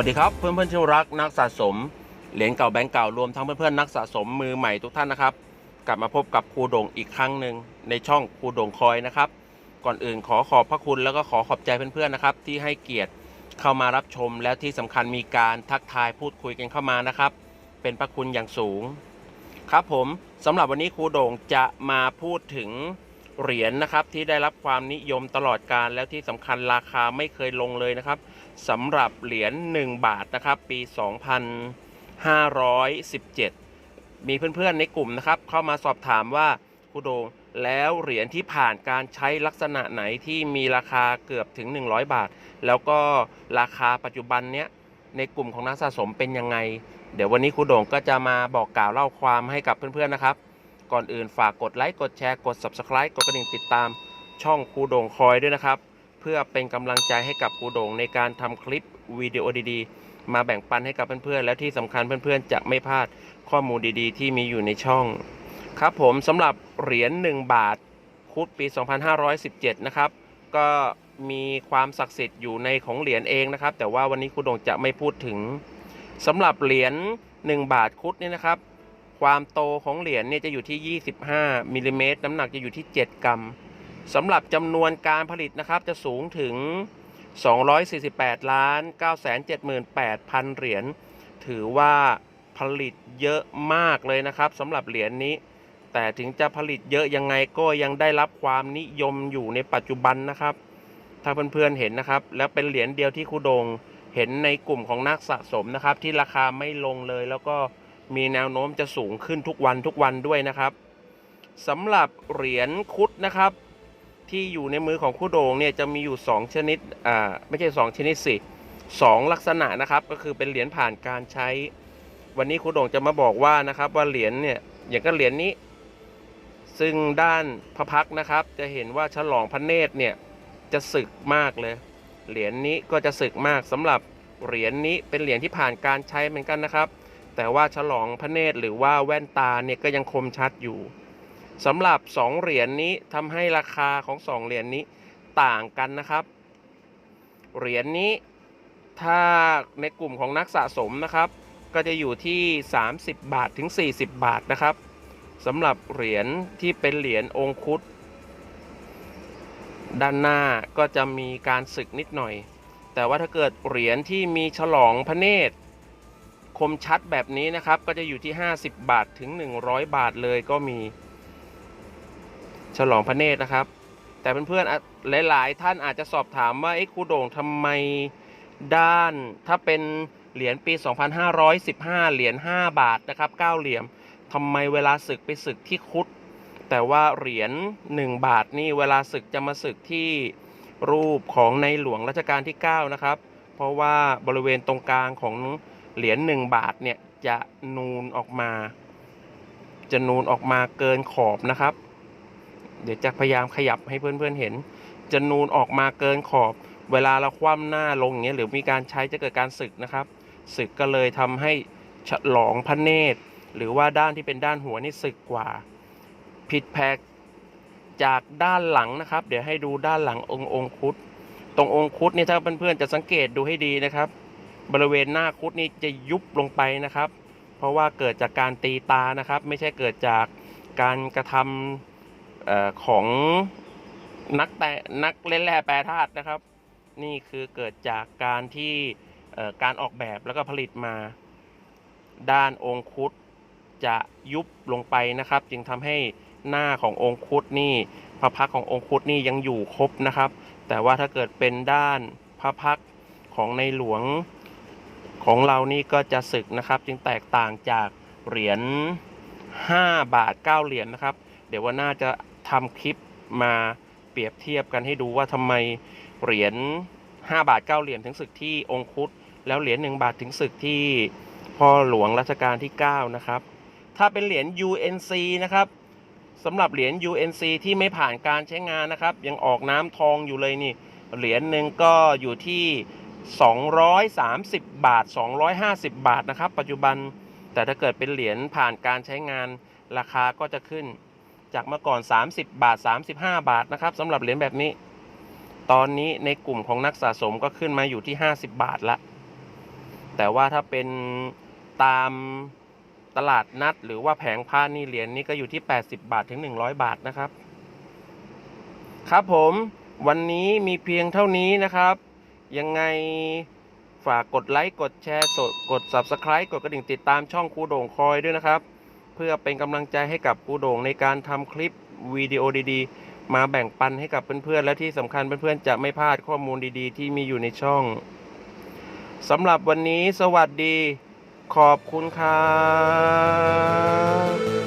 สวัสดีครับเพื่อนเพื่อนที่รักนักสะสม เหรียญเก่าแบงก์เก่ารวมทั้งเพื่อนเพื่อนนักสะสมมือใหม่ทุกท่านนะครับ กลับมาพบกับครูโด่งอีกครั้งหนึ่งในช่องครูโด่งคอยนะครับ ก่อนอื่นขอขอบพระคุณแล้วก็ขอขอบใจเพื่อนๆนะครับ ที่ให้เกียรติเข้ามารับชมแล้วที่สำคัญมีการทักทายพูดคุยกันเข้ามานะครับ เป็นพระคุณอย่างสูง ครับผมสำหรับวันนี้ครูโด่งจะมาพูดถึง เหรียญนะครับที่ได้รับความนิยมตลอดการแล้วที่สำคัญราคาไม่เคยลงเลยนะครับสำหรับเหรียญ1บาทนะครับ ปี 2517 มีเพื่อนๆในกลุ่มนะครับ เข้ามาสอบถามว่าครูโดงแล้วเหรียญที่ผ่านการใช้ลักษณะไหนที่มีราคาเกือบถึง 100 บาท แล้วก็ราคาปัจจุบันเนี้ยในกลุ่มของนักสะสมเป็นยังไง เดี๋ยววันนี้ครูโด่งก็จะมาบอกกล่าวเล่าความให้กับเพื่อนๆนะครับ ก่อนอื่นฝากกดไลค์กดแชร์กด Subscribe กดกระดิ่งติดตามช่องครูโด่งคอยด้วยนะครับ เพื่อเป็นกำลังใจให้กับครูโด่งในการทำคลิปวิดีโอดีๆ มาแบ่งปันให้กับเพื่อนๆ และที่สำคัญเพื่อนๆ จะไม่พลาดข้อมูลดีๆ ที่มีอยู่ในช่อง ครับผมสำหรับเหรียญ1บาทคุดปี 2517 นะครับ ก็มีความศักดิ์สิทธิ์อยู่ในของเหรียญเองนะครับ แต่ว่าวันนี้ครูโด่งจะไม่พูดถึงสำหรับเหรียญ1บาทคุดนี่นะครับ ความโตของเหรียญเนี่ยจะอยู่ที่ 25มิลลิเมตรน้ำหนักจะอยู่ที่ 7 กรัมสำหรับจำนวนการผลิตนะครับจะสูงถึง 248 ล้าน978,000 เหรียญถือว่าผลิตเยอะมากเลยนะครับสำหรับเหรียญนี้ แต่ถึงจะผลิตเยอะยังไงก็ยังได้รับความนิยมอยู่ในปัจจุบันนะครับ ถ้าเพื่อนๆเห็นนะครับ แล้วเป็นเหรียญเดียวที่ครูดงเห็นในกลุ่มของนักสะสมนะครับ ที่ราคาไม่ลงเลยแล้วก็ มีแนวโน้มจะสูงขึ้นทุกวันทุกวันด้วยนะครับสำหรับเหรียญคุดนะครับ ที่อยู่ในมือของคู่โด่งเนี่ยจะมีอยู่ 2 ชนิดอ่าไม่ใช่ 2 ชนิดสิสองลักษณะนะครับก็คือเป็นเหรียญผ่านการใช้ วันนี้คู่โด่งจะมาบอกว่านะครับว่าเหรียญเนี่ยอย่างก็เหรียญนี้ ซึ่งด้านพระพักนะครับ จะเห็นว่าฉลองพระเนตรเนี่ยจะสึกมากเลยเหรียญนี้ก็จะสึกมากสำหรับเหรียญนี้เป็นเหรียญที่ผ่านการใช้เหมือนกันนะครับ แต่ว่าฉลองพระเนตรหรือว่าแว่นตาเนี่ยก็ยังคมชัดอยู่สำหรับ 2 เหรียญนนี้ทำให้ราคาของ 2 เหรียญนนี้ต่างกันนะครับ เหรียญนนี้ถ้าในกลุ่มของนักสะสมนะครับ ก็จะอยู่ที่ 30 บาทถึง 40 บาทนะครับสำหรับเหรียญที่เป็นเหรียญองคุดด้านหน้าก็จะมีการสึกนิดหน่อย แต่ว่าถ้าเกิดเหรียญที่มีฉลองพระเนตร คมชัดแบบนี้นะครับ ก็จะอยู่ที่ 50 บาทถึง 100 บาทเลยก็มี ฉลองพระเนตรนะครับ แต่เพื่อนๆหลาย ๆ ท่านอาจจะสอบถามว่าไอ้ครูโด่งทำไมด้านถ้าเป็นเหรียญปี 2515 เหรียญ5บาทนะครับ9เหลี่ยมทำไมเวลาศึกไปศึกที่คุด แต่ว่าเหรียญ1บาทนี่เวลาศึกจะมาศึกที่รูปของในหลวงรัชกาลที่ 9 นะครับ เพราะว่าบริเวณตรงกลางของ เหรียญ1บาทเนี่ยจะนูนออกมา จะนูนออกมาเกินขอบนะครับ เดี๋ยวจะพยายามขยับให้เพื่อนๆเห็น จะนูนออกมาเกินขอบ เวลาเราคว่ำหน้าลงอย่างเงี้ยหรือมีการใช้จะเกิดการสึกนะครับ สึกก็เลยทำให้ฉลองพระเนตร หรือว่าด้านที่เป็นด้านหัวนี่สึกกว่า ผิดแผกจากด้านหลังนะครับ เดี๋ยวให้ดูด้านหลังองค์องคุดตรงองค์คุดนี่ถ้าเพื่อนๆจะสังเกตดูให้ดีนะครับ บริเวณหน้าคุดนี่จะยุบลงไปนะครับ เพราะว่าเกิดจากการตีตานะครับ ไม่ใช่เกิดจากการกระทำเอของนักแต่นักเล่นแร่แปรธาตุนะครับ นี่คือเกิดจากการที่การออกแบบแล้วก็ผลิตมาด้านองคุดจะยุบลงไปนะครับ จึงทำให้หน้าขององคุดนี่พระพักขององคุดนี่ยังอยู่ครบนะครับ แต่ว่าถ้าเกิดเป็นด้านพระพักของในหลวง ของเรานี่ก็จะสึกนะครับ จึงแตกต่างจากเหรียญ5 บาท 9 เหรียญนะครับ เดี๋ยววันหน้าจะทำคลิปมาเปรียบเทียบกันให้ดูว่าทำไมเหรียญ5บาท 9 เหรียญถึงศึกที่องคุดแล้วเหรียญ1บาทถึงศึกที่พ่อหลวงรัชกาลที่ 9 นะครับ ถ้าเป็นเหรียญ UNC นะครับสำหรับเหรียญ UNC ที่ไม่ผ่านการใช้งานนะครับ ยังออกน้ำทองอยู่เลยนี่ เหรียญหนึ่งก็อยู่ที่ 230 บาท 250 บาทนะครับ ปัจจุบันแต่ถ้าเกิดเป็นเหรียญผ่านการใช้งานราคาก็จะขึ้น จากเมื่อก่อน 30 บาท 35 บาทนะครับสำหรับเหรียญแบบนี้ ตอนนี้ในกลุ่มของนักสะสมก็ขึ้นมาอยู่ที่ 50 บาทละ แต่ว่าถ้าเป็นตามตลาดนัด หรือว่าแผงผ้านี่เหรียญนี้ก็อยู่ที่ 80 บาทถึง 100 บาทนะครับ ครับผมวันนี้มีเพียงเท่านี้นะครับ ยังไงฝากกดไลค์กดแชร์สดกด Subscribe กดกระดิ่งติดตามช่องครูโด่งคอยด้วยนะครับ เพื่อเป็นกำลังใจให้กับครูโด่งในการทำคลิปวิดีโอดีๆ มาแบ่งปันให้กับเพื่อนๆและที่สำคัญเพื่อนๆจะไม่พลาดข้อมูลดีๆ ที่มีอยู่ในช่องสำหรับวันนี้สวัสดี ขอบคุณครับ